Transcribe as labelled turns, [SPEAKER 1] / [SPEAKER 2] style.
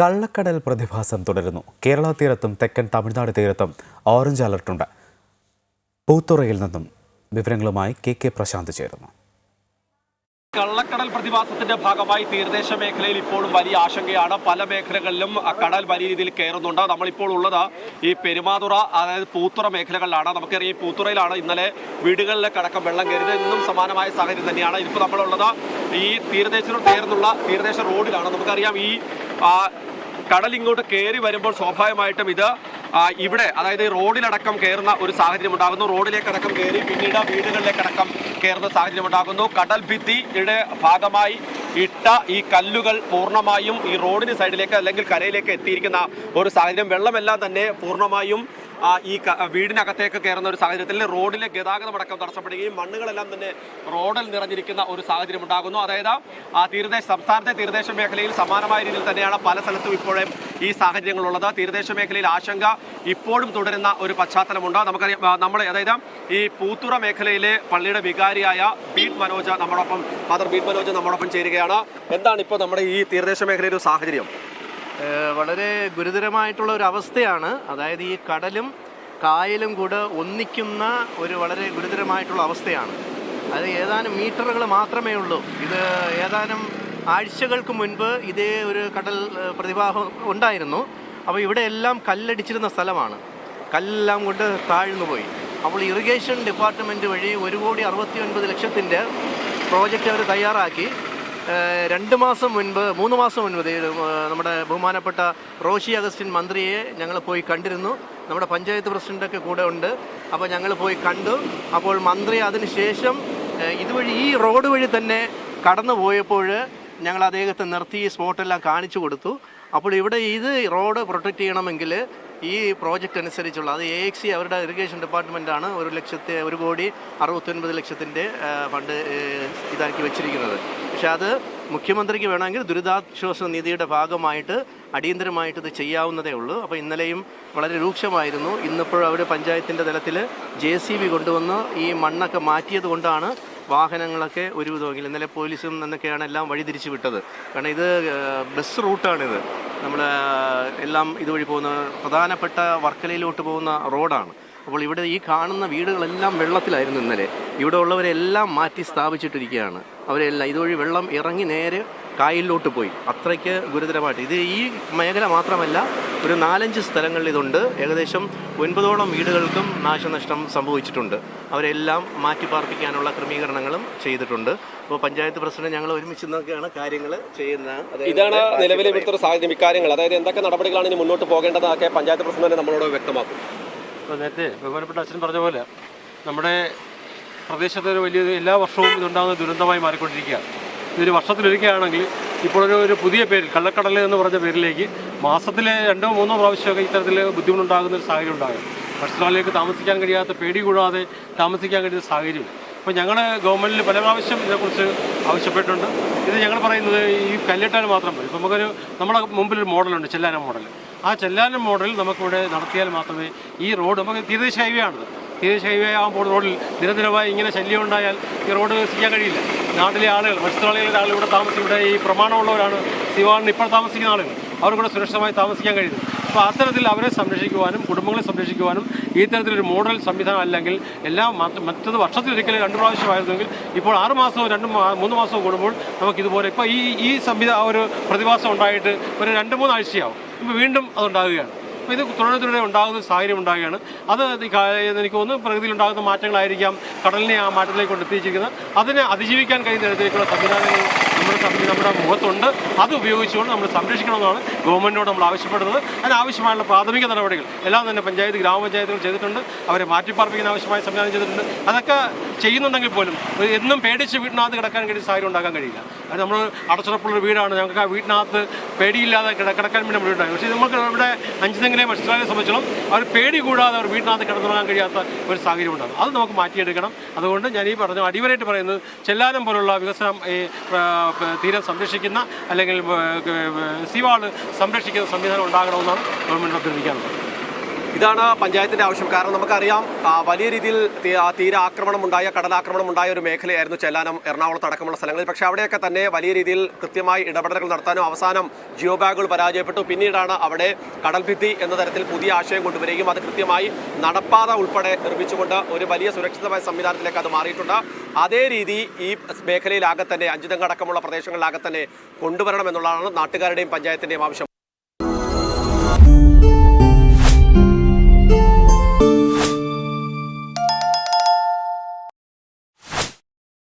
[SPEAKER 1] കള്ളക്കടൽ പ്രതിഭാസം തുടരുന്നു. കേരള തീരത്തും തെക്കൻ തമിഴ്നാട് തീരത്തും ഓറഞ്ച് അലർട്ടുണ്ട് പൂത്തുറയിൽ നിന്നും വിവരങ്ങളുമായി കെ കെ പ്രശാന്ത് ചേരുന്നു.
[SPEAKER 2] കള്ളക്കടൽ പ്രതിഭാസത്തിന്റെ ഭാഗമായി തീരദേശ മേഖലയിൽ ഇപ്പോഴും വലിയ ആശങ്കയാണ്. പല മേഖലകളിലും കടൽ വലിയ രീതിയിൽ കയറുന്നുണ്ട്. നമ്മളിപ്പോൾ ഉള്ളത് ഈ പെരുമാതുറ അതായത് പൂത്തുറ മേഖലകളിലാണ്. നമുക്കറിയാം ഈ പൂത്തുറയിലാണ് ഇന്നലെ വീടുകളിലേക്ക് അടക്കം വെള്ളം കയറിയത്. ഇന്നും സമാനമായ സാഹചര്യം തന്നെയാണ്. ഇപ്പോൾ നമ്മളുള്ളത് ഈ തീരദേശത്തോട് ചേർന്നുള്ള തീരദേശ റോഡിലാണ്. നമുക്കറിയാം ഈ കടൽ ഇങ്ങോട്ട് കയറി വരുമ്പോൾ സ്വാഭാവികമായിട്ടും ഇത് ഇവിടെ അതായത് റോഡിലടക്കം കയറുന്ന ഒരു സാഹചര്യം ഉണ്ടാകുന്നു റോഡിലേക്കടക്കം കയറി പിന്നീട് വീടുകളിലേക്കടക്കം കയറുന്ന സാഹചര്യം ഉണ്ടാകുന്നു കടൽ ഭിത്തിയുടെ ഭാഗമായി ഇട്ട ഈ കല്ലുകൾ പൂർണമായും ഈ റോഡിന് സൈഡിലേക്ക് അല്ലെങ്കിൽ കരയിലേക്ക് എത്തിയിരിക്കുന്ന ഒരു സാഹചര്യം. വെള്ളമെല്ലാം തന്നെ പൂർണമായും ഈ വീടിനകത്തേക്ക് കയറുന്ന ഒരു സാഹചര്യത്തിൽ റോഡിലെ ഗതാഗതം അടക്കം തടസ്സപ്പെടുകയും മണ്ണുകളെല്ലാം തന്നെ റോഡിൽ നിറഞ്ഞിരിക്കുന്ന ഒരു സാഹചര്യം ഉണ്ടാകുന്നു. അതായത് ആ തീരദേശ സംസ്ഥാനത്തെ തീരദേശ മേഖലയിൽ സമാനമായ രീതിയിൽ തന്നെയാണ് പല സ്ഥലത്തും ഇപ്പോഴും ഈ സാഹചര്യങ്ങളുള്ളത്. തീരദേശ മേഖലയിൽ ആശങ്ക ഇപ്പോഴും തുടരുന്ന ഒരു പശ്ചാത്തലമുണ്ട്. നമുക്കറിയാം നമ്മൾ അതായത് ഈ പൂത്തുറ മേഖലയിലെ പള്ളിയുടെ വികാരിയായ ബീറ്റ് മനോജ നമ്മോടൊപ്പം ഫാദർ ബീറ്റ് മനോജ് നമ്മോടൊപ്പം ചേരുകയാണ്. എന്താണ് ഇപ്പോൾ നമ്മുടെ ഈ തീരദേശ മേഖലയിലെ ഒരു സാഹചര്യം?
[SPEAKER 3] വളരെ ഗുരുതരമായിട്ടുള്ള ഒരു അവസ്ഥയാണ്. അതായത് ഈ കടലും കായലും കൂടെ ഒന്നിക്കുന്ന ഒരു വളരെ ഗുരുതരമായിട്ടുള്ള അവസ്ഥയാണ്. അത് ഏതാനും മീറ്ററുകൾ മാത്രമേ ഉള്ളൂ. ഇത് ഏതാനും ആഴ്ചകൾക്ക് മുൻപ് ഇതേ ഒരു കടൽ പ്രതിഭാഹം ഉണ്ടായിരുന്നു. അപ്പോൾ ഇവിടെ എല്ലാം കല്ലടിച്ചിരുന്ന സ്ഥലമാണ്. കല്ലെല്ലാം കൊണ്ട് താഴ്ന്നു പോയി. അപ്പോൾ ഇറിഗേഷൻ ഡിപ്പാർട്ട്മെന്റ് വഴി ഒരു കോടി അറുപത്തി ഒൻപത് ലക്ഷത്തിന്റെ പ്രോജക്റ്റ് അവർ തയ്യാറാക്കി. രണ്ട് മാസം മുൻപ് മൂന്ന് മാസം മുൻപ് നമ്മുടെ ബഹുമാനപ്പെട്ട റോഷി അഗസ്റ്റിൻ മന്ത്രിയെ ഞങ്ങൾ പോയി കണ്ടിരുന്നു. നമ്മുടെ പഞ്ചായത്ത് പ്രസിഡന്റൊക്കെ കൂടെ ഉണ്ട്. അപ്പോൾ ഞങ്ങൾ പോയി കണ്ടു. അപ്പോൾ മന്ത്രി അതിനുശേഷം ഇതുവഴി ഈ റോഡ് വഴി തന്നെ കടന്നു പോയപ്പോൾ ഞങ്ങൾ അദ്ദേഹത്തെ നിർത്തി ഈ സ്പോട്ടെല്ലാം കാണിച്ചു കൊടുത്തു. അപ്പോൾ ഇവിടെ ഇത് റോഡ് പ്രൊട്ടക്റ്റ് ചെയ്യണമെങ്കിൽ ഈ പ്രോജക്റ്റ് അനുസരിച്ചുള്ള അത് എ എക്സി അവരുടെ ഇറിഗേഷൻ ഡിപ്പാർട്ട്മെന്റാണ് ഒരു ലക്ഷത്തെ ഒരു കോടി അറുപത്തൊൻപത് ലക്ഷത്തിന്റെ ഫണ്ട് ഇതാക്കി വെച്ചിരിക്കുന്നത്. പക്ഷേ അത് മുഖ്യമന്ത്രിക്ക് വേണമെങ്കിൽ ദുരിതാശ്വാസ നിധിയുടെ ഭാഗമായിട്ട് അടിയന്തരമായിട്ട് ഇത് ചെയ്യാവുന്നതേ ഉള്ളൂ. അപ്പോൾ ഇന്നലെയും വളരെ രൂക്ഷമായിരുന്നു. ഇന്നിപ്പോൾ അവർ പഞ്ചായത്തിന്റെ തലത്തിൽ ജെ സി ബി കൊണ്ടുവന്ന് ഈ മണ്ണൊക്കെ മാറ്റിയത് കൊണ്ടാണ് വാഹനങ്ങളൊക്കെ ഒരുവിധമെങ്കിലും ഇന്നലെ പോലീസും എന്നൊക്കെയാണ് എല്ലാം വഴിതിരിച്ച് വിട്ടത്. കാരണം ഇത് ബസ് റൂട്ടാണിത്. നമ്മൾ എല്ലാം ഇതുവഴി പോകുന്ന പ്രധാനപ്പെട്ട വർക്കലയിലോട്ട് പോകുന്ന റോഡാണ്. അപ്പോൾ ഇവിടെ ഈ കാണുന്ന വീടുകളെല്ലാം വെള്ളത്തിലായിരുന്നു ഇന്നലെ. ഇവിടെ ഉള്ളവരെല്ലാം മാറ്റി സ്ഥാപിച്ചിട്ടിരിക്കുകയാണ്. അവരെല്ലാം ഇതുവഴി വെള്ളം ഇറങ്ങി നേരെ കായലിലോട്ട് പോയി. അത്രയ്ക്ക് ഗുരുതരമായിട്ട്. ഇത് ഈ മേഖല മാത്രമല്ല ഒരു നാലഞ്ച് സ്ഥലങ്ങളിൽ ഇതുണ്ട്. ഏകദേശം ഒൻപതോളം വീടുകൾക്കും നാശനഷ്ടം സംഭവിച്ചിട്ടുണ്ട്. അവരെല്ലാം മാറ്റി പാർപ്പിക്കാനുള്ള ക്രമീകരണങ്ങളും ചെയ്തിട്ടുണ്ട്. അപ്പോൾ പഞ്ചായത്ത് പ്രസിഡന്റ് ഞങ്ങൾ ഒരുമിച്ച് നിന്നൊക്കെയാണ് കാര്യങ്ങൾ ചെയ്യുന്നത്.
[SPEAKER 2] ഇതാണ് നിലവിലെ ഇവിടുത്തെ സാഹചര്യം. ഇക്കാര്യങ്ങൾ അതായത് എന്തൊക്കെ നടപടികളാണ് ഇനി മുന്നോട്ട് പോകേണ്ടതൊക്കെ പഞ്ചായത്ത് പ്രസിഡന്റ് നമ്മളോട് വ്യക്തമാക്കും.
[SPEAKER 4] അപ്പോൾ നേരത്തെ ബഹുമാനപ്പെട്ട അച്ഛൻ പറഞ്ഞ പോലെ നമ്മുടെ പ്രദേശത്ത് ഒരു വലിയ എല്ലാ വർഷവും ഇതുണ്ടാകുന്ന ദുരന്തമായി മാറിക്കൊണ്ടിരിക്കുകയാണ് ഇതൊരു വർഷത്തിലൊരുക്കുകയാണെങ്കിൽ ഇപ്പോഴൊരു ഒരു പുതിയ പേരിൽ കള്ളക്കടൽ എന്ന് പറഞ്ഞ പേരിലേക്ക് മാസത്തിലെ രണ്ടോ മൂന്നോ പ്രാവശ്യമൊക്കെ ഇത്തരത്തിൽ ബുദ്ധിമുട്ടുണ്ടാകുന്ന ഒരു സാഹചര്യം ഉണ്ടാകും. മത്സ്യത്തൊഴിലാളികൾക്ക് താമസിക്കാൻ കഴിയാത്ത പേടി കൂടാതെ താമസിക്കാൻ കഴിയുന്ന സാഹചര്യം. അപ്പോൾ ഞങ്ങൾ ഗവൺമെന്റിൽ പല പ്രാവശ്യം ഇതിനെക്കുറിച്ച് ആവശ്യപ്പെട്ടിട്ടുണ്ട്. ഇത് ഞങ്ങൾ പറയുന്നത് ഈ കല്ലിട്ടാൽ മാത്രം മതി. ഇപ്പോൾ നമുക്കൊരു നമ്മുടെ മുമ്പിലൊരു മോഡലുണ്ട് ചെല്ലാന മോഡൽ ആ ചെല്ലാനം മോഡൽ നമുക്കിവിടെ നടത്തിയാൽ മാത്രമേ ഈ റോഡ് നമുക്ക് തീരദേശ ഹൈവേ ആണിത് തീരദേശ ഹൈവേ ആകുമ്പോൾ റോഡിൽ നിരന്തരമായി ഇങ്ങനെ ശല്യം ഉണ്ടായാൽ ഈ റോഡ് ചെയ്യാൻ കഴിയില്ല. നാട്ടിലെ ആളുകൾ മത്സ്യത്തൊഴിലാളികളുടെ ആളുകൾ ഇവിടെ താമസിക്കും ഇവിടെ ഈ പ്രമാണമുള്ളവരാണ് സിവാണിന് ഇപ്പോൾ താമസിക്കുന്ന ആളുകൾ. അവർക്കൂടെ സുരക്ഷിതമായി താമസിക്കാൻ കഴിയുന്നു അപ്പോൾ അത്തരത്തിൽ അവരെ സംരക്ഷിക്കുവാനും കുടുംബങ്ങളെ സംരക്ഷിക്കുവാനും ഈ തരത്തിലൊരു മോഡൽ സംവിധാനം അല്ലെങ്കിൽ എല്ലാ മറ്റ് മറ്റത് വർഷത്തിലൊരിക്കൽ രണ്ട് പ്രാവശ്യമായിരുന്നെങ്കിൽ ഇപ്പോൾ ആറ് മാസവും രണ്ട് മൂന്ന് മാസവും കൂടുമ്പോൾ നമുക്കിതുപോലെ ഇപ്പോൾ ഈ ഈ സംവിധാ ഒരു പ്രതിഭാസം ഉണ്ടായിട്ട് ഒരു രണ്ട് മൂന്നാഴ്ചയാവും. ഇപ്പോൾ വീണ്ടും അതുണ്ടാകുകയാണ് അപ്പോൾ ഇത് തുടരെ തുടരെ ഉണ്ടാകുന്ന സാഹചര്യം ഉണ്ടാകുകയാണ് അത് എനിക്ക് തോന്നുന്നു പ്രകൃതിയിൽ ഉണ്ടാകുന്ന മാറ്റങ്ങളായിരിക്കാം കടലിനെ ആ മാറ്റത്തിലേക്ക് കൊണ്ട് എത്തിച്ചിരിക്കുന്നത് അതിനെ അതിജീവിക്കാൻ കഴിയുന്ന തരത്തിലേക്കുള്ള സംവിധാനങ്ങൾ നമ്മുടെ നമ്മുടെ മുഖത്തുണ്ട്. അത് ഉപയോഗിച്ചുകൊണ്ട് നമ്മൾ സംരക്ഷിക്കണമെന്നാണ് ഗവൺമെന്റിനോട് നമ്മൾ ആവശ്യപ്പെടുന്നത്. അതിനാവശ്യമായുള്ള പ്രാഥമിക നടപടികൾ എല്ലാം തന്നെ പഞ്ചായത്ത് ഗ്രാമപഞ്ചായത്തുകൾ ചെയ്തിട്ടുണ്ട്. അവരെ മാറ്റിപ്പാർപ്പിക്കാൻ ആവശ്യമായ സംവിധാനം ചെയ്തിട്ടുണ്ട്. അതൊക്കെ ചെയ്യുന്നുണ്ടെങ്കിൽ പോലും എന്നും പേടിച്ച് വീട്ടിനകത്ത് കിടക്കാൻ കഴിയുന്ന സാഹചര്യം ഉണ്ടാക്കാൻ കഴിയില്ല. അത് നമ്മൾ അടച്ചുറപ്പുള്ള വീടാണ്. ഞങ്ങൾക്ക് ആ വീട്ടിനകത്ത് പേടിയില്ലാതെ കിട- കിടക്കാൻ വേണ്ടി ഉണ്ടായി പക്ഷേ നമുക്ക് ഇവിടെ അഞ്ചുതെങ്കിലെ മത്സ്യത്തൊഴിലാളിയെ സംബന്ധിച്ചോളം അവർ പേടി കൂടാതെ അവർ വീട്ടിനകത്ത് കിടന്നുറങ്ങാൻ കഴിയാത്ത ഒരു സാഹചര്യം ഉണ്ടാകും. അത് നമുക്ക് മാറ്റിയെടുക്കണം. അതുകൊണ്ട് ഞാൻ ഈ പറഞ്ഞു അടിവരായിട്ട് പറയുന്നത് ചെല്ലാനം പോലുള്ള വികസനം ഈ തീരം സംരക്ഷിക്കുന്ന അല്ലെങ്കിൽ സീവാൾ സംരക്ഷിക്കുന്ന സംവിധാനം ഉണ്ടാകണമെന്നാണ് ഗവൺമെന്റ് അഭ്യർത്ഥിക്കാനുള്ളത്.
[SPEAKER 2] ഇതാണ് പഞ്ചായത്തിന്റെ ആവശ്യം. കാരണം നമുക്കറിയാം വലിയ രീതിയിൽ തീര ആക്രമണം ഉണ്ടായ കടലാക്രമണം ഉണ്ടായ ഒരു മേഖലയായിരുന്നു ചെല്ലാനം എറണാകുളത്ത് അടക്കമുള്ള സ്ഥലങ്ങളിൽ. പക്ഷേ അവിടെയൊക്കെ തന്നെ വലിയ രീതിയിൽ കൃത്യമായി ഇടപെടലുകൾ നടത്താനും അവസാനം ജിയോ ബാഗുകൾ പരാജയപ്പെട്ടു. പിന്നീടാണ് അവിടെ കടൽഭിത്തി എന്ന തരത്തിൽ പുതിയ ആശയം കൊണ്ടുവരികയും അത് കൃത്യമായി നടപ്പാത ഉൾപ്പെടെ നിർമ്മിച്ചുകൊണ്ട് ഒരു വലിയ സുരക്ഷിതമായ സംവിധാനത്തിലേക്ക് അത് മാറിയിട്ടുണ്ട്. അതേ രീതി ഈ മേഖലയിലാകെ തന്നെ അഞ്ചുതങ്ങടക്കമുള്ള പ്രദേശങ്ങളിലാകെ തന്നെ കൊണ്ടുവരണം എന്നുള്ളതാണ് നാട്ടുകാരുടെയും പഞ്ചായത്തിന്റെയും ആവശ്യം.